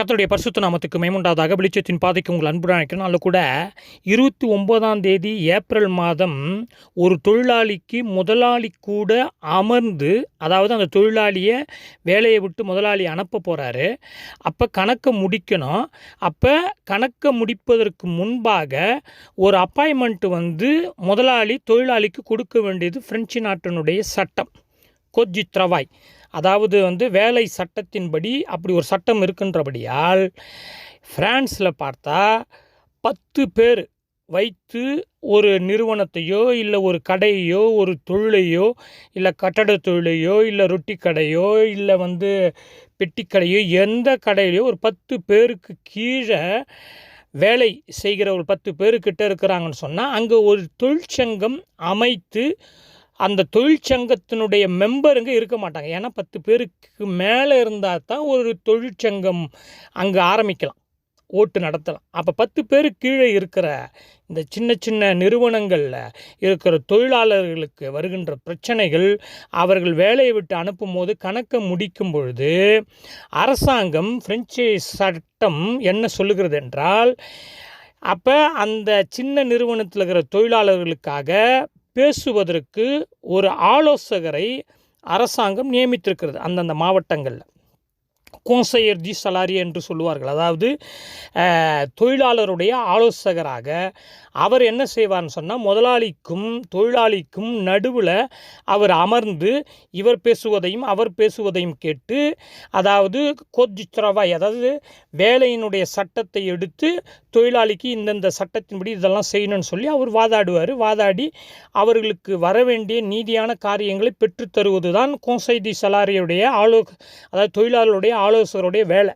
கத்தருடைய பரிசுத்த நாமத்துக்கு மேமுண்டாதாக வெளிச்சத்தின் பாதைக்கு உங்கள் அன்புடன் நினைக்கிறேன் அதில் கூட இருபத்தி ஒன்பதாம் தேதி ஏப்ரல் மாதம் ஒரு தொழிலாளிக்கு முதலாளி கூட அமர்ந்து அதாவது அந்த தொழிலாளியை வேலையை விட்டு முதலாளி அனுப்ப போகிறாரு அப்போ கணக்கை முடிக்கணும். அப்போ கணக்கை முடிப்பதற்கு முன்பாக ஒரு அப்பாயின்மெண்ட் வந்து முதலாளி தொழிலாளிக்கு கொடுக்க வேண்டியது பிரெஞ்சு நாட்டினுடைய சட்டம். கொஜ்ஜி த்ரவாய் அதாவது வந்து வேலை சட்டத்தின்படி அப்படி ஒரு சட்டம் இருக்கின்றபடியால் ஃப்ரான்ஸில் பார்த்தா பத்து பேர் வைத்து ஒரு நிறுவனத்தையோ இல்லை ஒரு கடையோ ஒரு தொழிலையோ இல்லை கட்டட தொழிலையோ இல்லை ரொட்டி கடையோ இல்லை வந்து பெட்டி கடையோ எந்த கடையிலையோ ஒரு பத்து பேருக்கு கீழே வேலை செய்கிற ஒரு பத்து பேருக்கிட்ட இருக்கிறாங்கன்னு சொன்னால் அங்கே ஒரு தொழிற்சங்கம் அமைத்து அந்த தொழிற்சங்கத்தினுடைய மெம்பருங்க இருக்க மாட்டாங்க. ஏன்னா பத்து பேருக்கு மேலே இருந்தால் தான் ஒரு தொழிற்சங்கம் அங்கே ஆரம்பிக்கலாம். ஓட்டு நடத்தலாம். அப்போ பத்து பேர் கீழே இருக்கிற இந்த சின்ன சின்ன நிறுவனங்களில் இருக்கிற தொழிலாளர்களுக்கு வருகின்ற பிரச்சனைகள் அவர்கள் வேலையை விட்டு அனுப்பும் போது கணக்கை முடிக்கும் பொழுது அரசாங்கம் பிரெஞ்சு சட்டம் என்ன சொல்லுகிறது என்றால் அப்போ அந்த சின்ன நிறுவனத்தில் இருக்கிற தொழிலாளர்களுக்காக பேசுவதற்கு ஒரு ஆலோசகரை அரசாங்கம் நியமித்திருக்கிறது அந்தந்த மாவட்டங்களில். கோன்சையர் தி சலாரி என்று சொல்லுவார்கள். அதாவது தொழிலாளருடைய ஆலோசகராக அவர் என்ன செய்வார்னு சொன்னால் முதலாளிக்கும் தொழிலாளிக்கும் நடுவில் அவர் அமர்ந்து இவர் பேசுவதையும் அவர் பேசுவதையும் கேட்டு அதாவது கோஜித்ரவாய் அதாவது வேலையினுடைய சட்டத்தை எடுத்து தொழிலாளிக்கு இந்தந்த சட்டத்தின்படி இதெல்லாம் செய்யணும்னு சொல்லி அவர் வாதாடுவார். வாதாடி அவர்களுக்கு வர வேண்டிய நீதியான காரியங்களை பெற்றுத்தருவது தான் கோன்சை தி சலாரியுடைய ஆலோ அதாவது தொழிலாளருடைய ஆலோசகருடைய வேலை.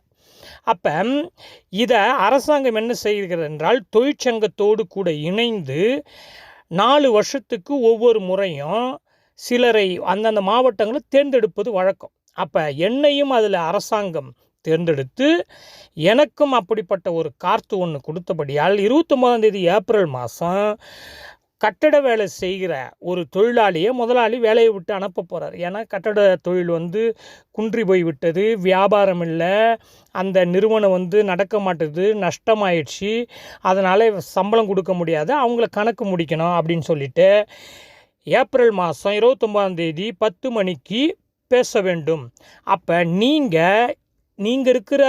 அப்போ இதை அரசாங்கம் என்ன செய்கிறது என்றால் தொழிற்சங்கத்தோடு கூட இணைந்து நாலு வருஷத்துக்கு ஒவ்வொரு முறையும் சிலரை அந்தந்த மாவட்டங்களில் தேர்ந்தெடுப்பது வழக்கம். அப்போ என்னையும் அதில் அரசாங்கம் தேர்ந்தெடுத்து எனக்கும் அப்படிப்பட்ட ஒரு கார்த்து ஒன்று கொடுத்தபடியால் இருபத்தொம்போதாம் தேதி ஏப்ரல் மாதம் கட்டட வேலை செய்கிற ஒரு தொழிலாளியை முதலாளி வேலையை விட்டு அனுப்ப போகிறார் ஏன்னா கட்டட தொழில் வந்து குன்றி போய் விட்டது வியாபாரம் இல்லை அந்த நிறுவனம் வந்து நடக்க மாட்டுது நஷ்டமாயிடுச்சு அதனால் சம்பளம் கொடுக்க முடியாது அவங்கள கணக்கு முடிக்கணும் அப்படின்னு சொல்லிட்டு ஏப்ரல் மாதம் இருபத்தொம்பதாம் தேதி பத்து மணிக்கு பேச வேண்டும். அப்போ நீங்கள் நீங்கள் இருக்கிற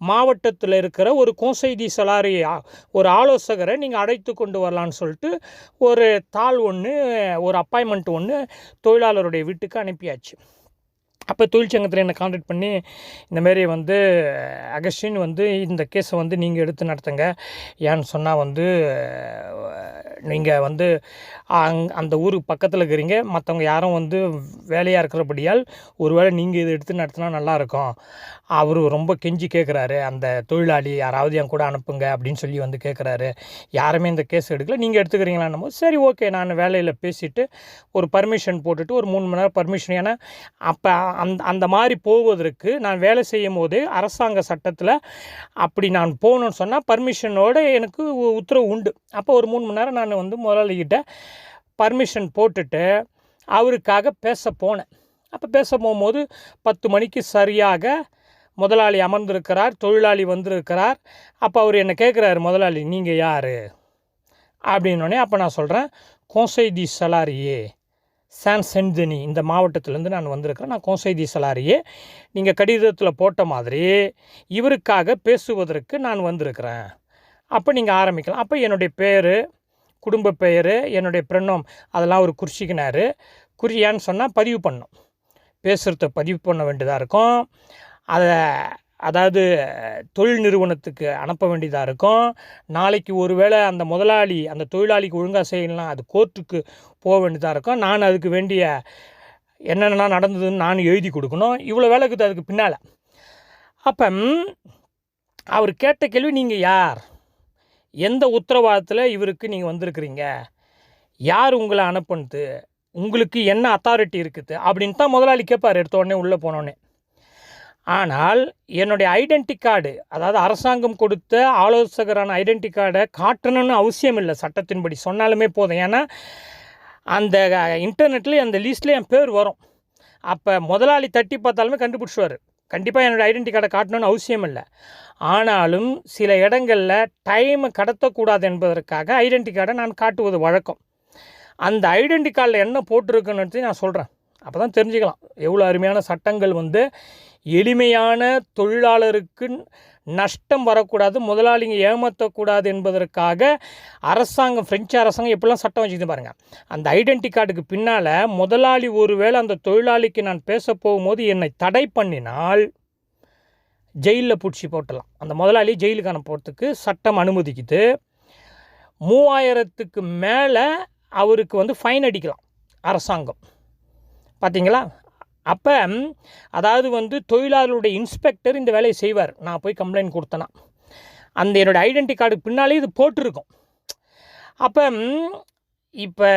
மாவட்டத்தில் இருக்கிற ஒரு கோசைதி சலாரி ஆ- ஒரு ஆலோசகரை நீங்கள் அழைத்து கொண்டு வரலான்னு சொல்லிட்டு ஒரு தாள் ஒன்று ஒரு அப்பாயின்மெண்ட் ஒன்று தொழிலாளருடைய வீட்டுக்கு அனுப்பியாச்சு. அப்போ தொழிற்சங்கத்தில் என்னை காண்டாக்ட் பண்ணி இந்தமாரி வந்து அகஸ்டின் வந்து இந்த கேஸை வந்து நீங்கள் எடுத்து நடத்துங்க. ஏன்னு சொன்னால் வந்து நீங்கள் வந்து அங் அந்த ஊருக்கு பக்கத்தில் இருக்கிறீங்க. மற்றவங்க யாரும் வந்து வேலையாக இருக்கிறபடியால் ஒருவேளை நீங்கள் இதை எடுத்து நடத்தினா நல்லாயிருக்கும் அவர் ரொம்ப கெஞ்சி கேட்குறாரு அந்த தொழிலாளி யாராவது என் கூட அனுப்புங்க அப்படின்னு சொல்லி வந்து கேட்குறாரு யாருமே இந்த கேஸ் எடுக்கல. நீங்கள் எடுத்துக்கிறீங்களான்னு போது சரி ஓகே நான் வேலையில் பேசிவிட்டு ஒரு பர்மிஷன் போட்டுட்டு ஒரு மூணு மணி நேரம் பர்மிஷன் ஏன்னா அப்போ அந்த அந்த மாதிரி போவதற்கு நான் வேலை செய்யும் போது அரசாங்க சட்டத்தில் அப்படி நான் போகணுன்னு சொன்னால் பர்மிஷனோட எனக்கு உத்தரவு உண்டு. அப்போ ஒரு மூணு மணி நேரம் நான் வந்து முதலாளிகிட்ட பர்மிஷன் போட்டுட்டு அவருக்காக பேச போனேன். அப்போ பேச போகும்போது பத்து மணிக்கு சரியாக முதலாளி அமர்ந்திருக்கிறார் தொழிலாளி வந்திருக்கிறார். அப்போ அவர் என்னை கேட்குறாரு முதலாளி நீங்கள் யார்? அப்படின்னோடனே அப்போ நான் சொல்கிறேன் கோசைதி சலாரியே சான் சென்தனி இந்த மாவட்டத்திலேருந்து நான் வந்திருக்கிறேன். நான் கோசைதி சலாரியே நீங்கள் கடிதத்தில் போட்ட மாதிரி இவருக்காக பேசுவதற்கு நான் வந்திருக்கிறேன். அப்போ நீங்கள் ஆரம்பிக்கலாம். அப்போ என்னுடைய பேர் குடும்ப பெயர் என்னுடைய பிரணம் அதெல்லாம் ஒரு குறிச்சிக்கினார். குறியான்னு சொன்னால் பதிவு பண்ணும். பேசுகிறத பதிவு பண்ண வேண்டியதாக இருக்கும். அதை அதாவது தொழில் நிறுவனத்துக்கு அனுப்ப வேண்டியதாக இருக்கும். நாளைக்கு ஒருவேளை அந்த முதலாளி அந்த தொழிலாளிக்கு ஒழுங்காக செய்யலாம் அது கோர்ட்டுக்கு போக வேண்டியதாக இருக்கும். நான் அதுக்கு வேண்டிய என்னென்னலாம் நடந்ததுன்னு நான் எழுதி கொடுக்கணும். இவ்வளோ வேலை இருக்குது அதுக்கு பின்னால். அப்போ அவர் கேட்ட கேள்வி நீங்கள் யார்? எந்த உத்தரவாதத்தில் இவருக்கு நீங்கள் வந்திருக்கிறீங்க? யார் உங்களை அனுப்புனது? உங்களுக்கு என்ன அத்தாரிட்டி இருக்குது? அப்படின்னு தான் முதலாளி கேட்பார் எடுத்த உடனே உள்ளே போனோடனே ஆனால் என்னுடைய ஐடென்டி கார்டு அதாவது அரசாங்கம் கொடுத்த ஆலோசகரான ஐடென்டி கார்டை காட்டணும்னு அவசியம் இல்லை. சட்டத்தின்படி சொன்னாலுமே போதும். ஏன்னா அந்த இன்டர்நெட்டில் அந்த லிஸ்ட்டில் என் பேர் வரும். அப்போ முதலாளி தட்டி பார்த்தாலுமே கண்டுபிடிச்சுவார் கண்டிப்பாக என்னோடய ஐடென்டி கார்டை காட்டணும்னு அவசியம் இல்லை. ஆனாலும் சில இடங்களில் டைமை கடத்தக்கூடாது என்பதற்காக ஐடென்டி கார்டை நான் காட்டுவது வழக்கம். அந்த ஐடென்டி கார்டில் என்ன போட்டிருக்குன்னு நான் சொல்கிறேன் அப்போ தான் தெரிஞ்சுக்கலாம். எவ்வளோ அருமையான சட்டங்கள் வந்து எளிமையான தொழிலாளருக்கு நஷ்டம் வரக்கூடாது முதலாளிங்க ஏமாற்றக்கூடாது என்பதற்காக அரசாங்கம் பிரெஞ்சு அரசாங்கம் எப்படிலாம் சட்டம் வச்சுக்கிது பாருங்கள் அந்த ஐடென்டி கார்டுக்கு பின்னால் முதலாளி ஒருவேளை அந்த தொழிலாளிக்கு நான் பேச போகும்போது என்னை தடை பண்ணினால் ஜெயிலில் பிடிச்சி போட்டலாம். அந்த முதலாளி ஜெயிலுக்கு அனுப்புறதுக்கு சட்டம் அனுமதிக்குது. மூவாயிரத்துக்கு மேலே அவருக்கு வந்து ஃபைன் அடிக்கலாம் அரசாங்கம். பார்த்தீங்களா அப்போ அதாவது வந்து தொழிலாளருடைய இன்ஸ்பெக்டர் இந்த வேலையை செய்வார். நான் போய் கம்ப்ளைண்ட் கொடுத்தேன்னா அந்த என்னோடய ஐடென்டி கார்டுக்கு பின்னாலே இது போட்டிருக்கும். அப்போ இப்போ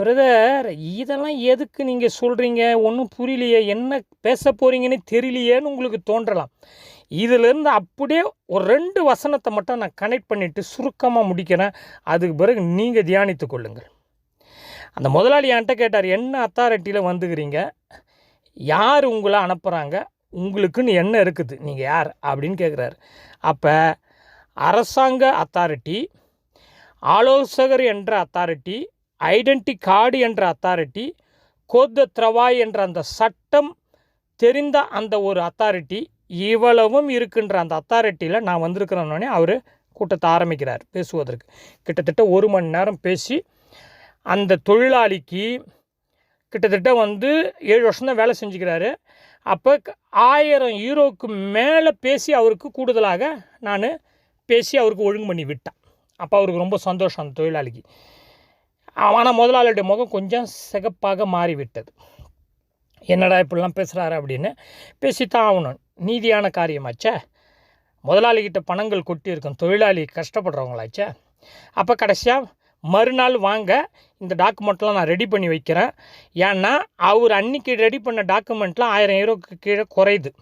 பிரதர் இதெல்லாம் எதுக்கு நீங்கள் சொல்கிறீங்க ஒன்றும் புரியலையே. என்ன பேச போகிறீங்கன்னு தெரியலையேன்னு உங்களுக்கு தோன்றலாம். இதிலேருந்து அப்படியே ஒரு ரெண்டு வசனத்தை மட்டும் நான் கனெக்ட் பண்ணிவிட்டு சுருக்கமாக முடிக்கிறேன். அதுக்கு பிறகு நீங்கள் தியானித்து கொள்ளுங்கள். அந்த முதலாளி என்கிட்ட கேட்டார் என்ன அத்தாரிட்டியில் வந்துக்கிறீங்க? யார் உங்களை அனுப்புகிறாங்க உங்களுக்குன்னு என்ன இருக்குது. நீங்கள் யார்? அப்படின்னு கேட்குறாரு அப்போ அரசாங்க அத்தாரிட்டி ஆலோசகர் என்ற அத்தாரிட்டி ஐடென்டி கார்டு என்ற அத்தாரிட்டி கோத்த த்ரவாய் என்ற அந்த சட்டம் தெரிந்த அந்த ஒரு அத்தாரிட்டி இவ்வளவும் இருக்கின்ற அந்த அத்தாரிட்டியில் நான் வந்திருக்கிறேன்னொடனே அவர் கூட்டத்தை ஆரம்பிக்கிறார் பேசுவதற்கு. கிட்டத்தட்ட ஒரு மணி நேரம் பேசி அந்த தொழிலாளிக்கு கிட்டத்தட்ட வந்து ஏழு வருஷம் தான் வேலை செஞ்சுக்கிறாரு. அப்போ ஆயிரம் யூரோவுக்கு மேலே பேசி அவருக்கு கூடுதலாக நான் பேசி அவருக்கு ஒழுங்கு பண்ணி விட்டேன். அப்போ அவருக்கு ரொம்ப சந்தோஷம் அந்த தொழிலாளிக்கு. ஆனால் முதலாளியுடைய முகம் கொஞ்சம் சிகப்பாக மாறிவிட்டது. என்னடா இப்படிலாம் பேசுகிறாரு அப்படின்னு பேசித்தான் ஆகணும். நீதியான காரியமாச்சே. முதலாளிகிட்ட பணங்கள் கொட்டி இருக்கும் தொழிலாளி கஷ்டப்படுறவங்களாச்சே. அப்போ கடைசியாக மறுநாள் வாங்க இந்த டாக்குமெண்ட்லாம் நான் ரெடி பண்ணி வைக்கிறேன். ஏன்னா அவர் அன்றைக்கி ரெடி பண்ண டாக்குமெண்ட்லாம் ஆயிரம் ஈரோக்கு கீழே குறையுது.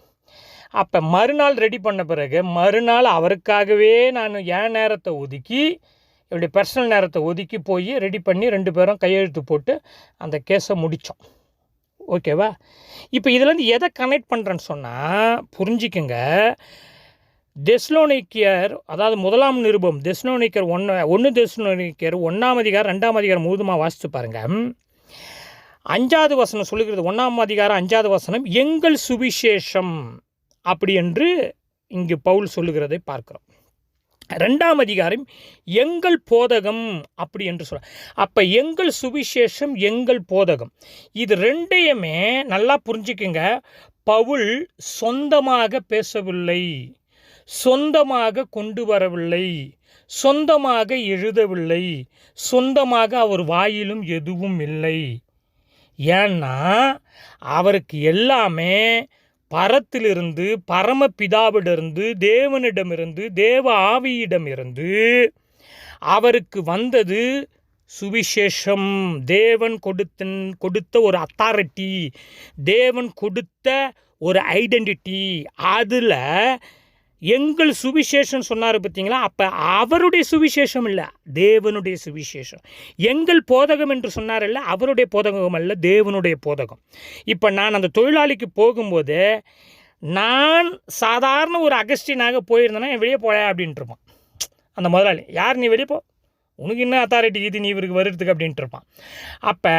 அப்போ மறுநாள் ரெடி பண்ண பிறகு மறுநாள் அவருக்காகவே நான் என் நேரத்தை ஒதுக்கி என்னுடைய பர்சனல் நேரத்தை ஒதுக்கி போய் ரெடி பண்ணி ரெண்டு பேரும் கையெழுத்து போட்டு அந்த கேஸை முடித்தோம் ஓகேவா இப்போ இதுலேருந்து எதை கனெக்ட் பண்ணுறேன்னு சொன்னால் புரிஞ்சிக்கங்க. தெஸ்லோனிக்கியர் அதாவது முதலாம் நிருபம் தெஸ்லோனிக்கர் ஒன்று ஒன்று தெஸ்லோனிக்கியர் ஒன்றாம் அதிகாரம் ரெண்டாம் அதிகாரம் முழுதுமாக வாசித்து பாருங்கள் அஞ்சாவது வசனம் சொல்லுகிறது ஒன்றாம் அதிகாரம் அஞ்சாவது வசனம் எங்கள் சுவிசேஷம் அப்படி என்று இங்கு பவுல் சொல்லுகிறதை பார்க்குறோம். ரெண்டாம் அதிகாரம் எங்கள் போதகம் அப்படி என்று சொல்ல அப்போ எங்கள் சுவிசேஷம் எங்கள் போதகம் இது ரெண்டையுமே நல்லா புரிஞ்சுக்குங்க. பவுல் சொந்தமாக பேசவில்லை. சொந்தமாக கொண்டு வரவில்லை. சொந்தமாக எழுதவில்லை. சொந்தமாக அவர் வாயிலும் எதுவும் இல்லை. ஏன்னா அவருக்கு எல்லாமே பரத்திலிருந்து பரமபிதாவிடமிருந்து தேவனிடமிருந்து தேவ ஆவியிடமிருந்து அவருக்கு வந்தது சுவிசேஷம். தேவன் கொடுத்த கொடுத்த ஒரு அத்தாரிட்டி தேவன் கொடுத்த ஒரு ஐடென்டிட்டி அதில் எங்கள் சுவிசேஷம் சொன்னார் பார்த்தீங்களா? அப்போ அவருடைய சுவிசேஷம் இல்லை தேவனுடைய சுவிசேஷம். எங்கள் போதகம் என்று சொன்னார் இல்லை அவருடைய போதகம் அல்ல தேவனுடைய போதகம். இப்போ நான் அந்த தொழிலாளிக்கு போகும்போது நான் சாதாரண ஒரு அகஸ்டினாக போயிருந்தேன்னா என் வெளியே போய அப்படின்ட்டு இருப்பான் அந்த முதலாளி யார் நீ வெளியே போ? உனக்கு என்ன அத்தாரிட்டி இது? நீ இவருக்கு வருதுக்கு அப்படின்ட்டு இருப்பான் அப்போ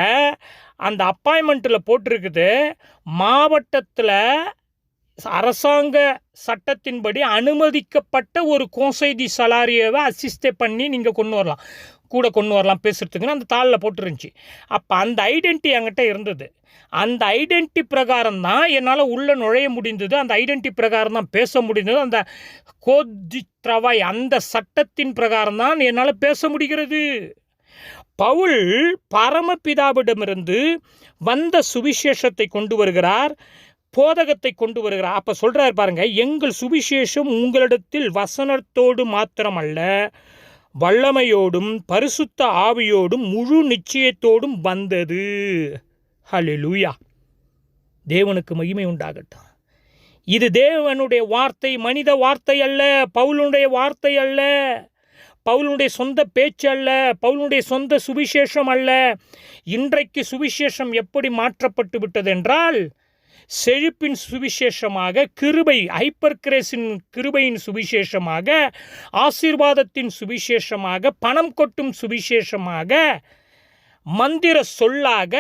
அந்த அப்பாயின்மெண்ட்டில் போட்டிருக்குது மாவட்டத்தில் அரசாங்க சட்டத்தின்படி அனுமதிக்கப்பட்ட ஒரு கோசைதி சலாரியவை அசிஸ்டே பண்ணி நீங்கள் கொண்டு வரலாம். கூட கொண்டு வரலாம் பேசுகிறதுக்குன்னு அந்த தாளில் போட்டுருந்துச்சி. அப்போ அந்த ஐடென்டி என்கிட்ட இருந்தது. அந்த ஐடென்டி பிரகாரம் தான் என்னால் உள்ளே நுழைய முடிந்தது. அந்த ஐடென்டி பிரகாரம் தான் பேச முடிந்தது. அந்த கோதி த்ரவாய் அந்த சட்டத்தின் பிரகாரம் தான் என்னால் பேச முடிகிறது. பவுல் பரமபிதாவிடமிருந்து வந்த சுவிசேஷத்தை கொண்டு வருகிறார். போதகத்தை கொண்டு வருகிறார். அப்போ சொல்கிறார் பாருங்க எங்கள் சுவிசேஷம் உங்களிடத்தில் வசனத்தோடு மாத்திரமல்ல வல்லமையோடும் பரிசுத்த ஆவியோடும் முழு நிச்சயத்தோடும் வந்தது. ஹலெலூயா தேவனுக்கு மகிமை உண்டாகட்டும். இது தேவனுடைய வார்த்தை மனித வார்த்தை அல்ல பவுலுடைய வார்த்தை அல்ல பவுலுடைய சொந்த பேச்சு அல்ல பவுலுடைய சொந்த சுவிசேஷம் அல்ல. இன்றைக்கு சுவிசேஷம் எப்படி மாற்றப்பட்டு விட்டது என்றால் செழிப்பின் சுவிசேஷமாக கிருபை ஹைப்பர் கிரேஸின் கிருபையின் சுவிசேஷமாக ஆசீர்வாதத்தின் சுவிசேஷமாக பணம் கொட்டும் சுவிசேஷமாக மந்திர சொல்லாக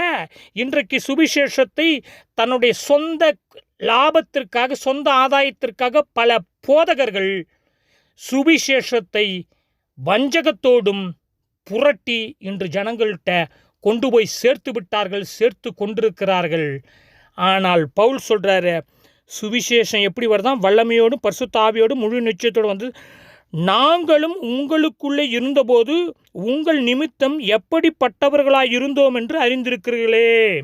இன்றைக்கு சுவிசேஷத்தை தன்னுடைய சொந்த லாபத்திற்காக சொந்த ஆதாயத்திற்காக பல போதகர்கள் சுவிசேஷத்தை வஞ்சகத்தோடும் புரட்டி இன்று ஜனங்கள்கிட்ட கொண்டு போய் சேர்த்து விட்டார்கள் சேர்த்து கொண்டிருக்கிறார்கள். ஆனால் பவுல் சொல்கிறாரு சுவிசேஷம் எப்படி வருதான்? வல்லமையோடும் பரிசுத்தாவியோடும் முழு நிச்சயத்தோடு வந்து நாங்களும் உங்களுக்குள்ளே இருந்தபோது உங்கள் நிமித்தம் எப்படிப்பட்டவர்களாக இருந்தோம் என்று அறிந்திருக்கிறீர்களே.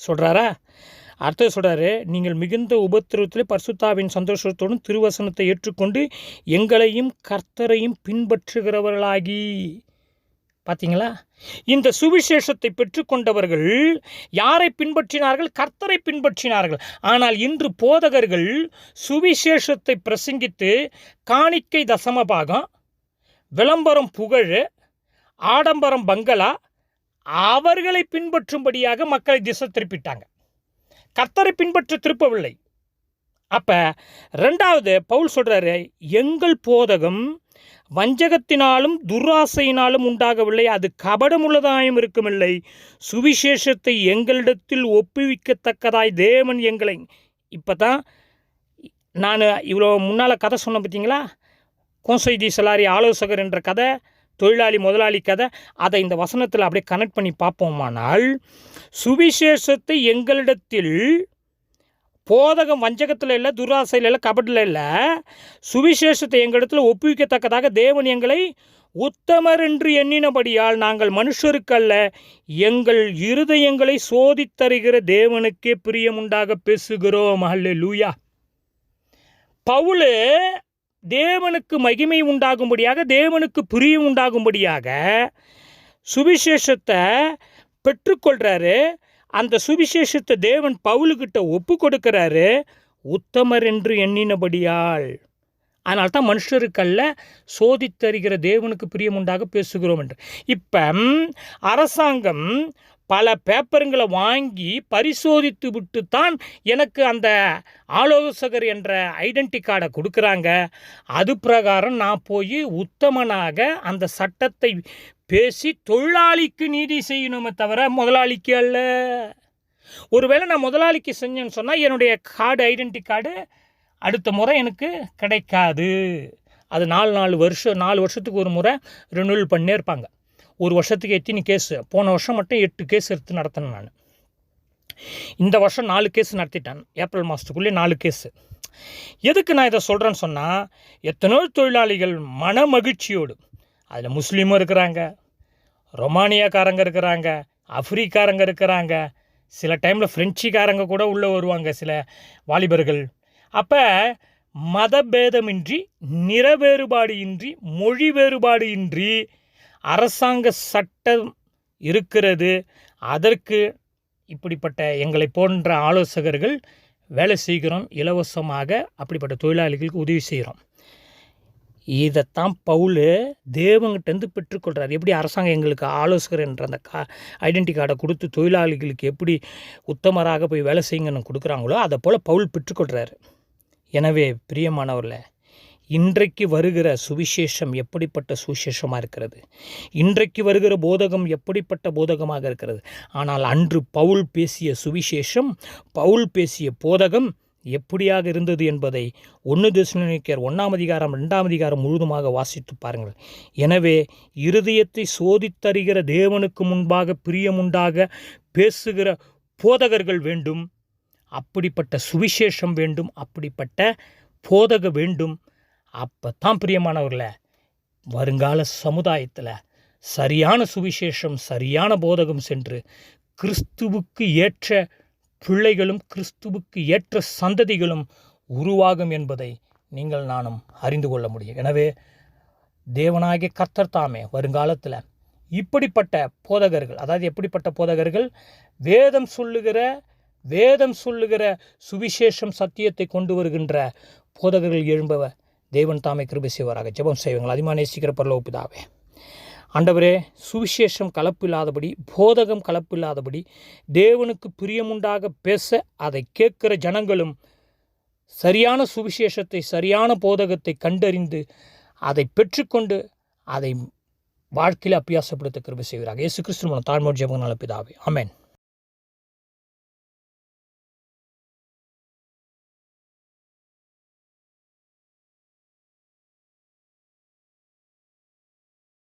சொல்கிறாரா அடுத்தது சொல்கிறாரு நீங்கள் மிகுந்த உபத்திரவத்திலே பர்சுத்தாவின் சந்தோஷத்தோடும் திருவசனத்தை ஏற்றுக்கொண்டு எங்களையும் கர்த்தரையும் பின்பற்றுகிறவர்களாகி பார்த்தீங்களா இந்த சுவிசேஷத்தை பெற்றுக்கொண்டவர்கள் யாரை பின்பற்றினார்கள்? கர்த்தரை பின்பற்றினார்கள். ஆனால் இன்று போதகர்கள் சுவிசேஷத்தை பிரசங்கித்து காணிக்கை தசமபாகம் விளம்பரம் புகழ் ஆடம்பரம் பங்களா அவர்களை பின்பற்றும்படியாக மக்களை திசை திருப்பிட்டாங்க. கர்த்தரை பின்பற்ற திருப்பவில்லை. அப்போ ரெண்டாவது பவுல் சொல்கிறாரு எங்கள் போதகம் வஞ்சகத்தினாலும் துராசையினாலும் உண்டாகவில்லை. அது கபடமுள்ளதாயும் இருக்குமில்லை. சுவிசேஷத்தை எங்களிடத்தில் ஒப்புவிக்கத்தக்கதாய் தேவன் எங்களை. இப்போ தான் நான் இவ்வளோ முன்னால் கதை சொன்னேன் பார்த்தீங்களா? கோசைஜி சலாரி ஆலோசகர் என்ற கதை தொழிலாளி முதலாளி கதை அதை இந்த வசனத்தில் அப்படியே கனெக்ட் பண்ணி பார்ப்போமானால் சுவிசேஷத்தை எங்களிடத்தில் போதகம் வஞ்சகத்தில் இல்லை துராசையில் இல்லை கபடில் இல்லை சுவிசேஷத்தை எங்களிடத்தில் ஒப்புவிக்கத்தக்கதாக தேவன் எங்களை உத்தமர் என்று எண்ணினபடியால் நாங்கள் மனுஷருக்கல்ல எங்கள் இருதயங்களை சோதித்தருகிற தேவனுக்கே பிரியமுண்டாக பேசுகிறோம். அல்ல லூயா பவுலு தேவனுக்கு மகிமை உண்டாகும்படியாக தேவனுக்கு பிரியம் உண்டாகும்படியாக சுவிசேஷத்தை பெற்றுக்கொள்கிறாரு அந்த சுவிசேஷத்தை தேவன் பவுலுக்கிட்ட ஒப்பு கொடுக்கிறாரு உத்தமர் என்று எண்ணினபடியால். அதனால தான் மனுஷருக்கல்ல சோதித்தறிகிற தேவனுக்கு பிரியமுண்டாக பேசுகிறோம் என்று. இப்போ அரசாங்கம் பல பேப்பருங்களை வாங்கி பரிசோதித்து விட்டு தான் எனக்கு அந்த ஆலோசகர் என்ற ஐடென்டி கார்டை கொடுக்குறாங்க. அது பிரகாரம் நான் போய் உத்தமனாக அந்த சட்டத்தை பேசி தொழிலாளிக்கு நீதி செய்யணுமே தவிர முதலாளிக்கு அல்ல. ஒருவேளை நான் முதலாளிக்கு செஞ்சேன்னு சொன்னால் என்னுடைய கார்டு ஐடென்டி கார்டு அடுத்த முறை எனக்கு கிடைக்காது. அது நாலு நாலு வருஷம் நாலு வருஷத்துக்கு ஒரு முறை ரினியூவல் பண்ணே இருப்பாங்க. ஒரு வருஷத்துக்கு எத்தனை கேஸு போன வருஷம் மட்டும் எட்டு கேஸ் எடுத்து நடத்தினேன் நான். இந்த வருஷம் நாலு கேஸ் நடத்திட்டேன். ஏப்ரல் மாதத்துக்குள்ளே நாலு கேஸு எதுக்கு நான் இதை சொல்கிறேன்னு சொன்னால் எத்தனையோ தொழிலாளிகள் மன மகிழ்ச்சியோடு அதில் முஸ்லீமும் இருக்கிறாங்க ரொமானியாக்காரங்க இருக்கிறாங்க ஆஃப்ரிக்காரங்க இருக்கிறாங்க. சில டைமில் ஃப்ரெஞ்சுக்காரங்க கூட உள்ளே வருவாங்க சில வாலிபர்கள். அப்போ மதபேதமின்றி நிற வேறுபாடு இன்றி மொழி வேறுபாடு இன்றி அரசாங்க சட்டம் இருக்கிறது. அதற்கு இப்படிப்பட்ட எங்களை போன்ற ஆலோசகர்கள் வேலை செய்கிறோம் இலவசமாக அப்படிப்பட்ட தொழிலாளிகளுக்கு உதவி செய்கிறோம். இதைத்தான் பவுல் தேவங்கிட்டேருந்து பெற்றுக்கொள்கிறார் எப்படி அரசாங்கம் எங்களுக்கு ஆலோசகர் என்ற அந்த கா ஐடென்டி கார்டை கொடுத்து தொழிலாளிகளுக்கு எப்படி உத்தமராக போய் வேலை செய்யுங்கன்னு கொடுக்குறாங்களோ அதை போல் பவுல் பெற்றுக்கொள்கிறாரு எனவே பிரியமானவரில் இன்றைக்கு வருகிற சுவிசேஷம் எப்படிப்பட்ட சுவிசேஷமாக இருக்கிறது? இன்றைக்கு வருகிற போதகம் எப்படிப்பட்ட போதகமாக இருக்கிறது? ஆனால் அன்று பவுல் பேசிய சுவிசேஷம் பவுல் பேசிய போதகம் எப்படியாக இருந்தது என்பதை ஒன்று தேசனிக்கர் ஒன்றாம் அதிகாரம் ரெண்டாம் அதிகாரம் முழுதுமாக வாசித்து பாருங்கள். எனவே இருதயத்தை சோதித்தறிகிற தேவனுக்கு முன்பாக பிரியமுண்டாக பேசுகிற போதகர்கள் வேண்டும் அப்படிப்பட்ட சுவிசேஷம் வேண்டும் அப்படிப்பட்ட போதக வேண்டும். அப்போ தான் பிரியமானவர்களை வருங்கால சமுதாயத்தில் சரியான சுவிசேஷம் சரியான போதகம் சென்று கிறிஸ்துவுக்கு ஏற்ற பிள்ளைகளும் கிறிஸ்துவுக்கு ஏற்ற சந்ததிகளும் உருவாகும் என்பதை நீங்கள் நானும் அறிந்து கொள்ள முடியும். எனவே தேவனாகிய கர்த்தர் தாமே வருங்காலத்தில் இப்படிப்பட்ட போதகர்கள் அதாவது எப்படிப்பட்ட போதகர்கள்? வேதம் சொல்லுகிற வேதம் சொல்லுகிற சுவிசேஷம் சத்தியத்தை கொண்டு வருகின்ற போதகர்கள் எழும்பவ தேவன் தாமே கிருபி செய்வாராக. ஜெபம் செய்வங்கள் அதிகமாக நேசிக்கிற பரலோப்பிதாவே ஆண்டவரே சுவிசேஷம் கலப்பில்லாதபடி போதகம் கலப்பில்லாதபடி தேவனுக்கு பிரியமுண்டாக பேச அதை கேட்கிற ஜனங்களும் சரியான சுவிசேஷத்தை சரியான போதகத்தை கண்டறிந்து அதை பெற்றுக்கொண்டு அதை வாழ்க்கையில் அபியாசப்படுத்த கிருபி செய்கிறார் இயேசு கிறிஸ்துவ தாழ்மொழி ஜெபங்களால் பிதாவே அமேன்